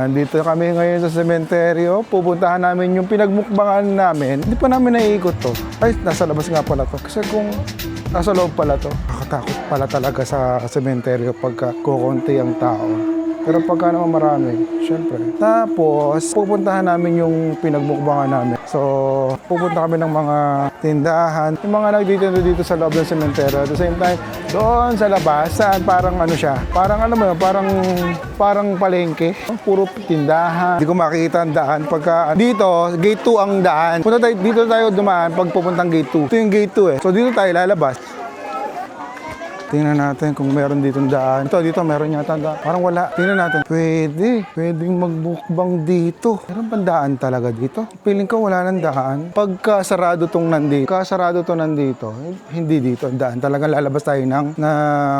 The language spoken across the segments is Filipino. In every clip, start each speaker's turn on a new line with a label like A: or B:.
A: Nandito kami ngayon sa sementeryo. Pupuntahan namin yung pinagmukbangan namin. Hindi pa namin naiikot to. Ay, nasa labas nga pala to. Kasi kung nasa loob pala to, nakakatakot pala talaga sa sementeryo pagka kukunti ang tao. Pero pagka naman marami, syempre. Tapos, pupuntahan namin yung pinagmukbangan namin. So, pupunta kami ng mga tindahan. Yung mga nagtitinda dito sa loob ng sementeryo. At the same time, doon sa labas, saan parang ano siya. Parang ano mo yun, parang, parang palengke. Puro tindahan. Hindi ko makikita ang daan. Pagka dito, gate 2 ang daan. Punta tayo, dito tayo dumaan pag pupuntang gate 2. Ito yung gate 2 eh. So, dito tayo lalabas. Tingnan natin kung meron ditong daan. Ito, dito meron yata daan. Parang wala. Tingnan natin. Pwede. Pwedeng magbukbang dito. Meron bang daan talaga dito? Piling ko wala nang daan. Pagka sarado tong nandito, kasarado to nandito, eh, hindi dito daan. Talagang lalabas tayo ng na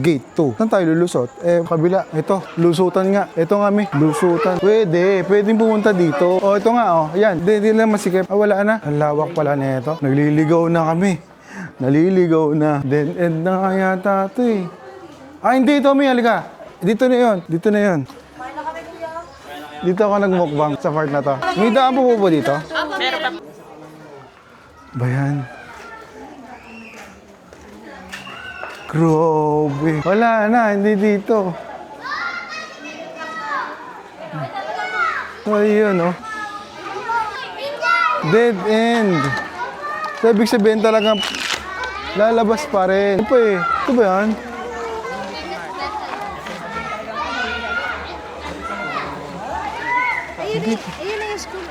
A: gate 2. Saan tayo lulusot? Eh, kabila. Ito, lusutan nga. Ito nga, mi. Lusutan. Pwede. Pwedeng pumunta dito. Oh, ito nga, oh. Hindi, hindi lang masikip. Ah, wala na. Ang lawak pala nito. Nagliligaw na kami. Naliligaw na. Dead end na nga yata ito eh. Ah, hindi Mi. Halika. Dito na yun. Dito na yun. Dito ako nagmukbang sa part na to. May daan po po dito? Bayan. Grabe. Wala na, hindi dito. So, yun, oh. Dead end. So, ibig sabihin talaga, lalabas pa rin. Ito pa eh. Ito ba yan?
B: Ayun, na yung school.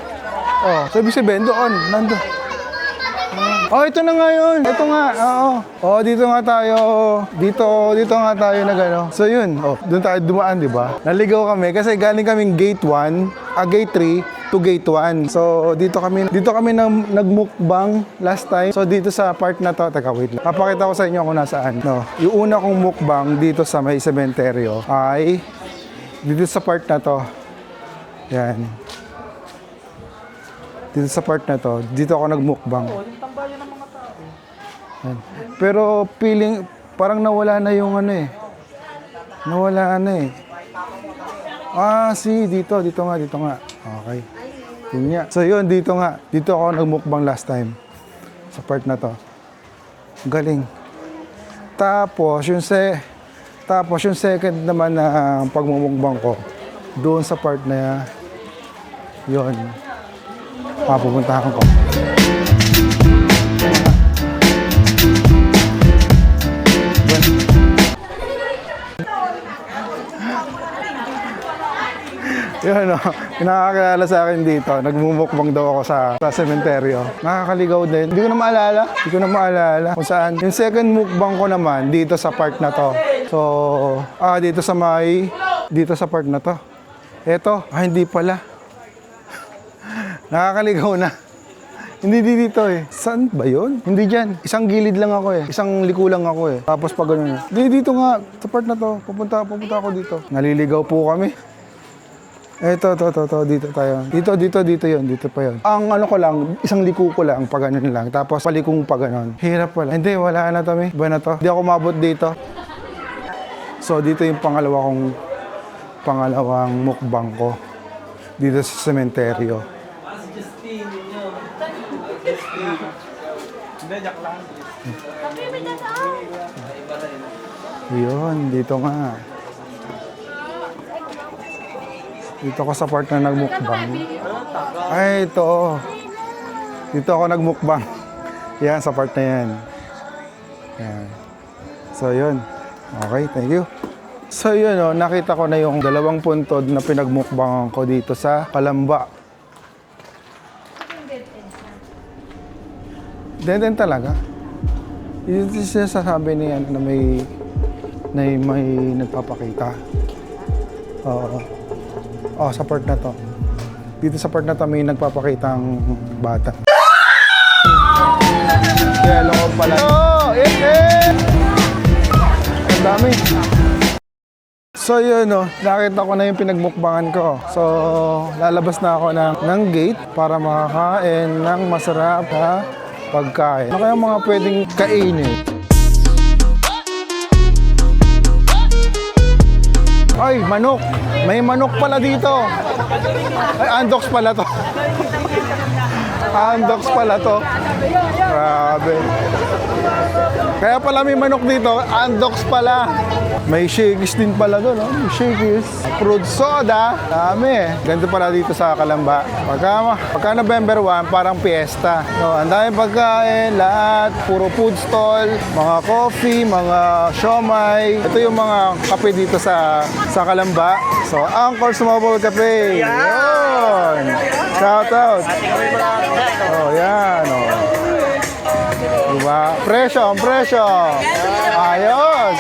A: Oh, so ibig sabihin doon, nandun. Oh, ito na nga yun. Ito nga, oo. Oh, dito nga tayo. Dito, dito nga tayo na gano. So yun, oh, doon tayo dumaan, di ba? Naligaw kami kasi galing kaming gate 1, ah, gate 3 to gate 1. So dito kami, dito kami nag, nagmukbang last time. So dito sa part na to, teka wait lang. Papakita ko sa inyo kung nasaan. No, yung una kong mukbang dito sa may sementeryo ay dito sa part na to. Yan. Dito sa part na to, dito ako nagmukbang. Yan. Pero feeling, parang nawala na yung ano eh. Nawala na eh. Ah, si, dito, dito nga, dito nga. Okay. Yun nga. So yun, dito nga. Dito ako nagmukbang last time. Sa part na to. Galing. Tapos, yung se tapos yung second naman na pagmumukbang ko, doon sa part na yun, papupuntahan ko. Yun, no? nakakakilala sa akin dito. Nagmumukbang daw ako sa, sa sementeryo. Nakakaligaw din. Hindi ko na maalala. Hindi ko na maalala kung saan. Yung second mukbang ko naman, dito sa part na to. So, ah, dito sa may, dito sa part na to. Eto, ah, hindi pala. Nakakaligaw na. Hindi di dito eh. Saan ba yun? Hindi dyan. Isang gilid lang ako eh. Isang liko lang ako eh. Tapos pag ganun. Hindi dito nga. Sa part na to. Pupunta, pupunta ako dito. Naliligaw po kami. Eto, to, to, to, dito tayo. Dito, dito, dito yon dito pa yon. Ang ano ko lang, isang liko ko lang, pag ganun lang. Tapos palikong pag ganun. Hirap pala. Hindi, wala na to, me. Iba na to. Hindi ako mabot dito. So, dito yung pangalawa kong, pangalawang mukbang ko. Dito sa sementeryo. Yun, dito nga. Dito ako sa part na nagmukbang. Ay, ito. Dito ako nagmukbang. Yan, sa part na yan. Yan. So, yun. Okay, thank you. So, yun, oh, nakita ko na yung dalawang puntod na pinagmukbangan ko dito sa Kalamba. Dead end talaga. Ito siya sasabi niya na may na may nagpapakita. Oo. Oh, sa part na to. Dito sa part na to may nagpapakitang bata. Kaya loob pala. Oh, eh, eh! Ang dami. So yun no, nakita ko na yung pinagmukbangan ko. So lalabas na ako ng, ng gate para makakain ng masarap na pagkain. Ano kaya mga pwedeng kainin? Ay, manok! May manok pala dito. Ay, andox pala to. Andox pala to. Grabe. Kaya pala may manok dito, andox pala. May shakies din pala doon, no? May shakies. Fruit soda. Dami. Ganito pala dito sa Kalamba. Pagka, pagka November 1, parang fiesta. No, ang daming pagkain, lahat. Puro food stall, mga coffee, mga siomay. Ito yung mga kape dito sa sa Kalamba. So, Angkor Small Cafe. Yun. Shout out. Oh, yan. Oh. Diba? Presyo, ang presyo. Ayos.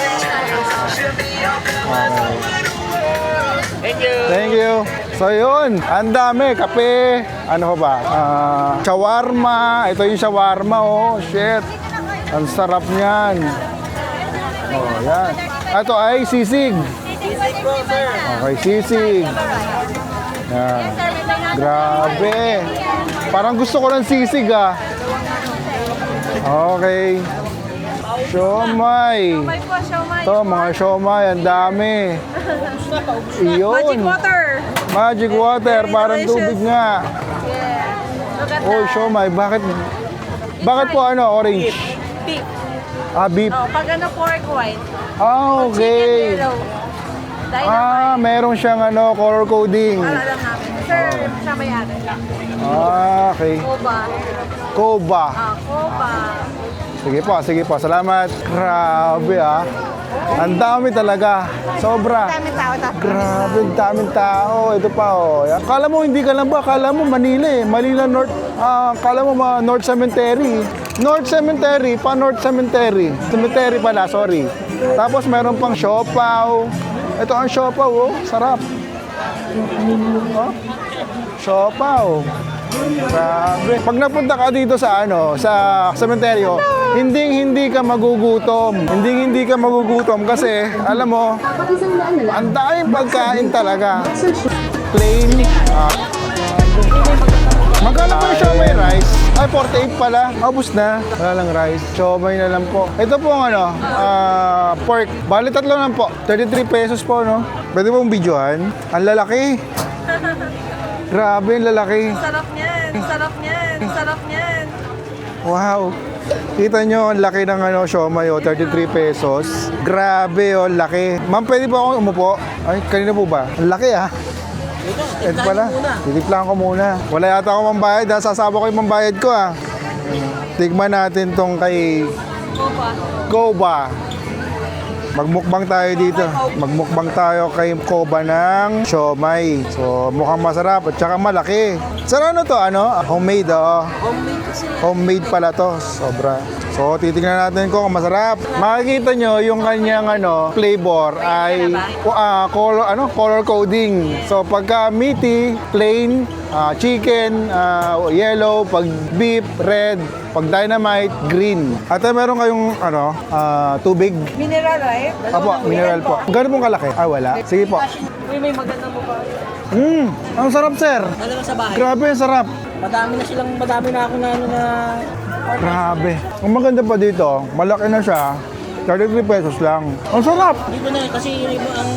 B: Thank you.
A: Thank you. So yun, ang dami. Kape, ano ba? Ah, shawarma. Ito yung shawarma, oh. Shit. Ang sarap niyan. Oh, yan. Ito ay sisig.
B: Sisig po, sir.
A: Okay, sisig. Yan. Grabe. Parang gusto ko ng sisig, ah. Okay. Siomay. Ito, mga siomay. Ang dami. Iyon.
C: Magic water.
A: Magic water, parang tubig nga.
C: Yeah.
A: Oh, siomay, bakit bakit po ano, orange?
C: Beef.
A: Ah, beef.
C: Oh, pag ano, pork white.
A: Ah,
C: Chicken
A: okay.
C: yellow. Dynamite.
A: Ah, meron siyang ano, color coding.
C: Lang namin. Sir, siya may ari.
A: Ah, okay.
C: Koba.
A: Koba.
C: Ah, koba.
A: Sige po, sige po. Salamat. Grabe ah. Ang dami talaga. Sobra.
C: Dami tao tapos.
A: Grabe, ang daming tao. Ito pa, oh. Yan. Kala mo, hindi ka lang ba? Kala mo, Manila eh. Manila North, ah, kala mo, mga North Cemetery. North Cemetery, pa North Cemetery. Cemetery pala, sorry. Tapos meron pang siopaw. Ito ang siopaw, oh. Sarap. Oh. Siopaw. Grabe. Pag napunta ka dito sa ano, sa sementeryo, hindi hindi ka magugutom. Hindi hindi ka magugutom kasi alam mo, ang daming pagkain talaga. Plain. Ah. Magkano ba yung siomay rice? Ay, 48 pala. Abos na. Wala lang rice. Siomay na lang po. Ito po ang ano, ah, pork. Bali tatlo lang po. 33 pesos po, no? Pwede pong videohan. Ang lalaki. Grabe, ang lalaki.
C: Sarap niyan. Sarap niyan. Sarap niyan.
A: Wow. Kita nyo, ang laki ng ano, siomay, oh, 33 pesos. Grabe, oh, laki. Ma'am, pwede ba akong umupo? Ay, kanina po ba? Ang laki, ah. Ito pala. Titiklan ko muna. Wala yata akong mambayad, ha? Ko yung mambayad ko, ah. Tigman natin tong kay
C: Koba.
A: Koba. Magmukbang tayo dito. Magmukbang tayo kay Koba ng siomay. So, mukhang masarap at saka malaki. Sir, ano to? Ano? Homemade, oh.
B: Homemade kasi.
A: Homemade pala to, sobra. So, titingnan natin kung masarap. Makikita nyo yung kanyang ano, flavor ay ah, color, ano, color coding. So, pagka meaty, plain, ah, chicken, ah, yellow, pag beef, red, pag dynamite, green. At uh, meron kayong ano, ah, tubig.
C: Mineral, right?
A: Apo, mineral po. Gano'n pong kalaki? Ah, wala. Sige po.
C: Uy, may maganda mo pa.
A: Mmm, ang sarap, sir.
B: Ano sa bahay?
A: Grabe, sarap.
B: Madami na silang, madami na ako na ano na...
A: Grabe. Ang maganda pa dito, malaki na siya. 33 pesos lang. Ang sarap.
B: Dito na eh, kasi yung iba ang...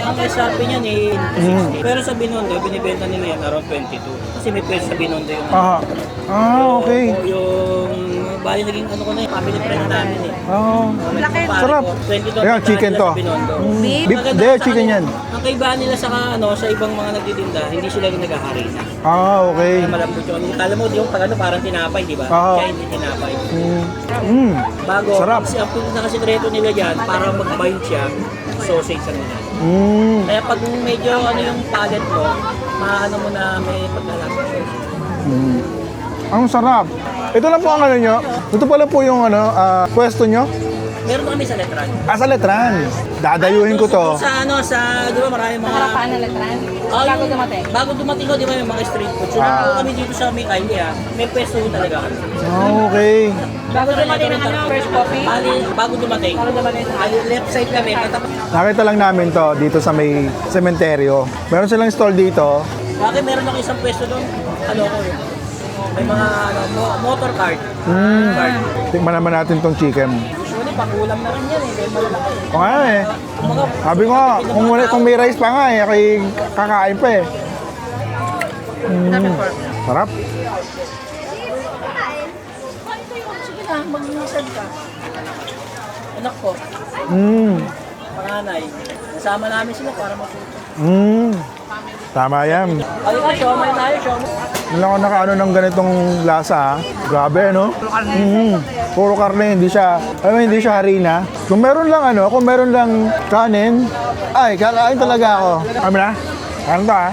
B: Ang SRP niyan eh,
A: Mm.
B: 60. Pero sa Binondo, binibenta nila yan around 22. Kasi may pwesto sa Binondo yung...
A: Aha. Ah, okay.
B: Yung, yung bali naging ano ko na eh, family friend namin eh.
A: Oh.
B: Laki.
A: Sarap.
B: 22
A: Ayan, chicken to.
B: Binondo.
C: Beef?
A: Beef,
B: sa
A: chicken yan.
B: Ang kaibahan nila sa ano sa ibang mga nagtitinda, hindi sila rin nag-aharina.
A: Ah, okay.
B: Kaya malambot yung Kala mo yung pag ano parang tinapay, di ba?
A: Oo.
B: Kaya hindi tinapay.
A: Mm. Mm.
B: Bago,
A: Sarap.
B: Kasi ang pinaka-sekreto nila dyan, para mag-bind siya, sausage ang nila.
A: Mm.
B: Kaya pag medyo ano yung palate mo, maano mo na may paglalasa.
A: Mm. Ang sarap. Ito lang po ang ano nyo. Ito pala po yung ano, ah, pwesto nyo.
B: Meron kami sa letran.
A: Ah, sa Letran. Dadayuhin ko to.
B: Sa ano, sa, di ba marami mga...
C: Harapan na letran.
B: Oh,
C: Bago
B: yung-
C: dumating.
B: Bago dumating ko, di ba yung mga street food. So,
A: Ah.
B: kami dito sa may ah. May pwesto talaga kami.
A: Ah, okay.
C: Bago dumating ng ano, first coffee.
B: Bali, bago dumating.
C: Bago dumating.
B: Bali, left side kami.
A: Nakita lang namin to dito sa may sementeryo. Meron silang stall dito.
B: Bakit meron ako isang pwesto doon? Ano ko May mga ano, mo- motor card.
A: Mm.
B: Card.
A: Tikman naman natin tong chicken.
B: Pakulam na rin yan eh. Dahil malalaki.
A: O nga eh.
B: Kumbaga,
A: Sabi ko nga, kung, wala- kung may rice pa nga eh, ako'y kakain pa eh. Mm, sarap.
B: sige na, mag-iisad ka. Anak ko,
A: Mm,
B: panganay. Nasama namin sila para matuto.
A: mm. Tama yan.
B: Ay, ka, siomay tayo, siomay.
A: Wala ako nakaano ng ganitong lasa ha. Grabe no? Mm, puro karne, hindi siya, alam mo, hindi siya harina. Kung meron lang ano, kung meron lang kanin, ay, kakain talaga ako. Ano na? Ano to
C: ka?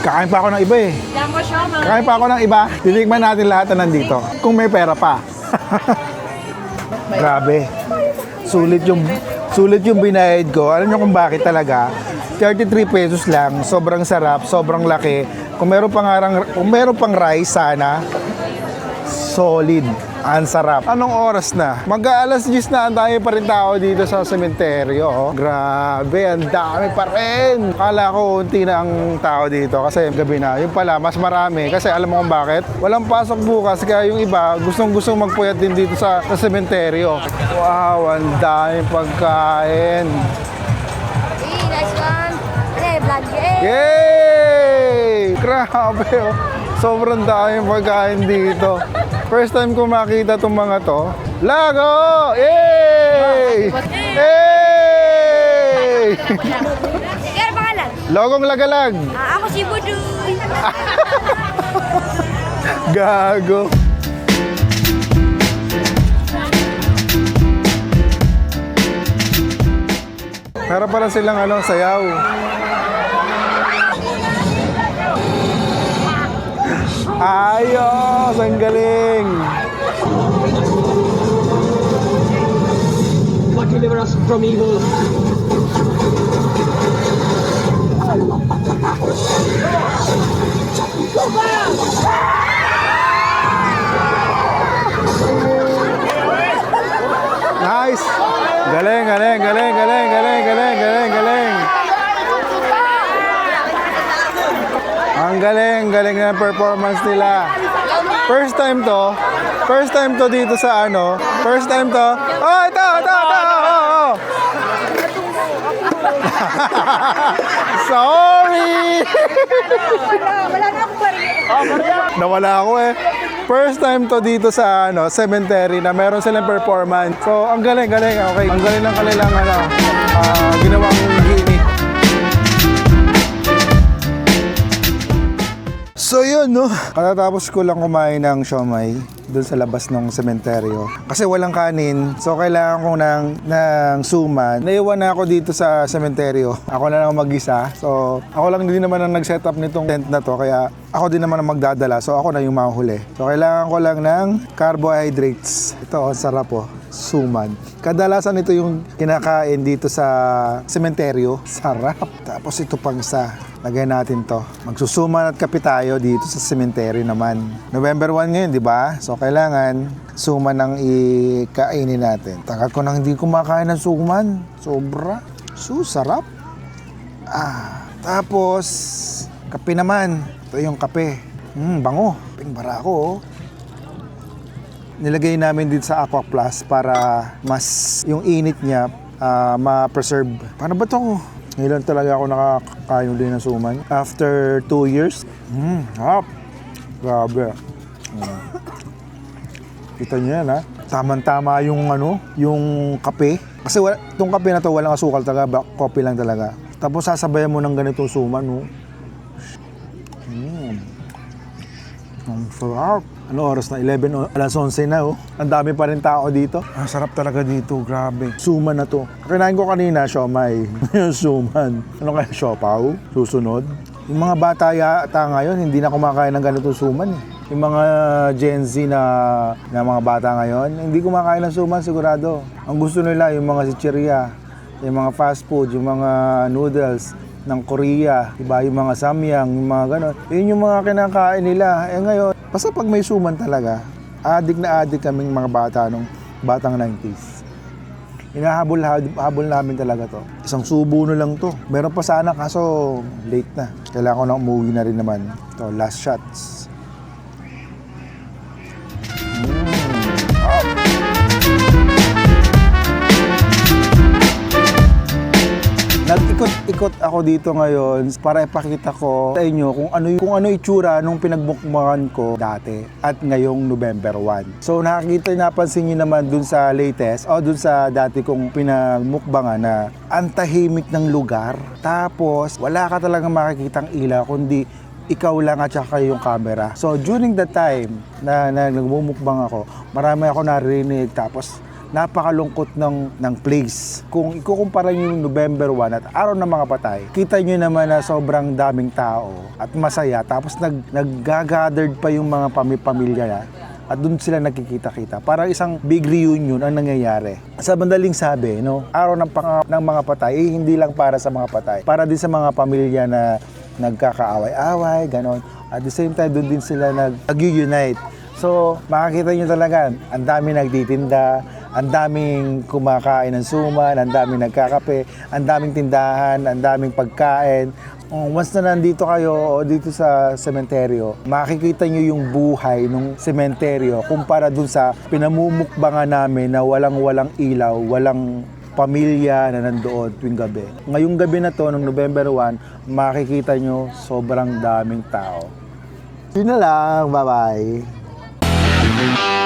A: Kakain pa ako ng iba eh. Kakain pa ako ng iba. Titikman natin lahat na nandito. Kung may pera pa. Grabe. Sulit yung sulit yung binayad ko. Alam niyo kung bakit talaga? 33 pesos lang. Sobrang sarap, sobrang laki. Kung meron pang kung meron pang rice sana, solid. Ang sarap. Anong oras na? Mag-aalas 10 na ang dami pa rin tao dito sa sementeryo. Oh. Grabe, ang dami pa rin. Kala ko unti na ang tao dito kasi gabi na. Yung pala, mas marami. Kasi alam mo kung bakit? Walang pasok bukas kaya yung iba gustong gustong magpuyat din dito sa, sa sementeryo. Wow, ang dami pagkain.
D: Hey, nice one. Hey, vlog eh.
A: Yay! Grabe oh. Sobrang daming pagkain dito. First time ko makita itong mga to. Lago! Yay! Yay!
D: Sige, ano pangalan?
A: Logong lagalag.
D: Ah, ako si Budoy.
A: Gago. Meron pala silang ano, sayaw. Ayos! Ang galing!
E: God deliver us from evil.
A: Nice! Galing, galing, galing, galing, galing, galing, galing, galing. Ang galing, galing ng performance nila. First time to, first time to dito sa ano, first time to, oh, ito, ito, ito, oh, oh. Sorry! Nawala ako eh. First time to dito sa ano, cemetery na meron silang performance. So, ang galing, galing. Okay. Ang galing ng kanilang ano, ah, ginawang So yun, no? Katatapos ko lang kumain ng siomay doon sa labas ng sementeryo. Kasi walang kanin, so kailangan ko ng, ng suman. Naiwan na ako dito sa sementeryo. Ako na lang mag-isa. So ako lang din naman ang nag-set up nitong tent na to, kaya ako din naman ang magdadala. So ako na yung mahuli. So kailangan ko lang ng carbohydrates. Ito, sarap po. Suman. Kadalasan ito yung kinakain dito sa sementeryo. Sarap. Tapos ito pang isa. Lagay natin to. Magsusuman at kape tayo dito sa cemetery naman. November 1 ngayon, di ba? So, kailangan suman ang ikainin natin. Tagal ko nang hindi kumakain ng suman. Sobra. Su, sarap. Ah, tapos, kape naman. Ito yung kape. Hmm, bango. Ping barako, oh nilagay namin dito sa Aqua Plus para mas yung init niya ah, ma-preserve. Paano ba to? Ngayon talaga ako nakakain din ng suman. After 2 years, hmm, hap. Grabe. Mm. Kita niyo yan ha. Tama-tama yung ano, yung kape. Kasi wala, itong kape na to walang asukal talaga, coffee lang talaga. Tapos sasabayan mo ng ganitong suman, no? Sarap. Ano oras na? 11, o- alas 11 na oh. Ang dami pa rin tao dito. Ang sarap talaga dito, grabe. Suman na to. Kinain ko kanina, siomay. Yung suman. Ano kaya, siopaw? Susunod? Yung mga bata yata ngayon, hindi na kumakain ng ganitong suman eh. Yung mga Gen Z na, na mga bata ngayon, hindi kumakain ng suman sigurado. Ang gusto nila, yung mga chichirya, yung mga fast food, yung mga noodles ng Korea, iba yung mga samyang, yung mga ganon. Yun yung mga kinakain nila. Eh ngayon, basta pag may suman talaga, adik na adik kaming mga bata nung batang 90s. Hinahabol habol namin talaga to. Isang subo na lang to. Meron pa sana kaso late na. Kailangan ko na umuwi na rin naman. To last shots. Ikot ako dito ngayon para ipakita ko sa inyo kung ano kung ano itsura nung pinagmukbangan ko dati at ngayong November 1. So nakakita napansin niyo naman dun sa latest o dun sa dati kong pinagmukbangan na ang tahimik ng lugar. Tapos wala ka talagang makikitang ilaw kundi ikaw lang at saka yung camera. So during the time na, na nagmumukbang ako, marami ako narinig tapos napakalungkot ng, ng place. Kung ikukumpara nyo yung November 1 at Araw ng Mga Patay, kita nyo naman na sobrang daming tao at masaya. Tapos nag, nag-gathered pa yung mga pami-pamilya na at doon sila nagkikita-kita. Parang isang big reunion ang nangyayari. Sa bandaling sabi, no, araw ng, pang- ng mga patay, eh, hindi lang para sa mga patay. Para din sa mga pamilya na nagkakaaway-away, ganon. At the same time, doon din sila nag- nag-unite. So, makakita nyo talaga, ang dami nagtitinda, ang daming kumakain ng suman, ang daming nagkakape, ang daming tindahan, ang daming pagkain. Um, once na nandito kayo o dito sa sementeryo, makikita nyo yung buhay ng sementeryo kumpara dun sa pinamumukbangan namin na walang-walang ilaw, walang pamilya na nandoon tuwing gabi. Ngayong gabi na to, ng November 1, makikita nyo sobrang daming tao. Yun na lang, bye-bye.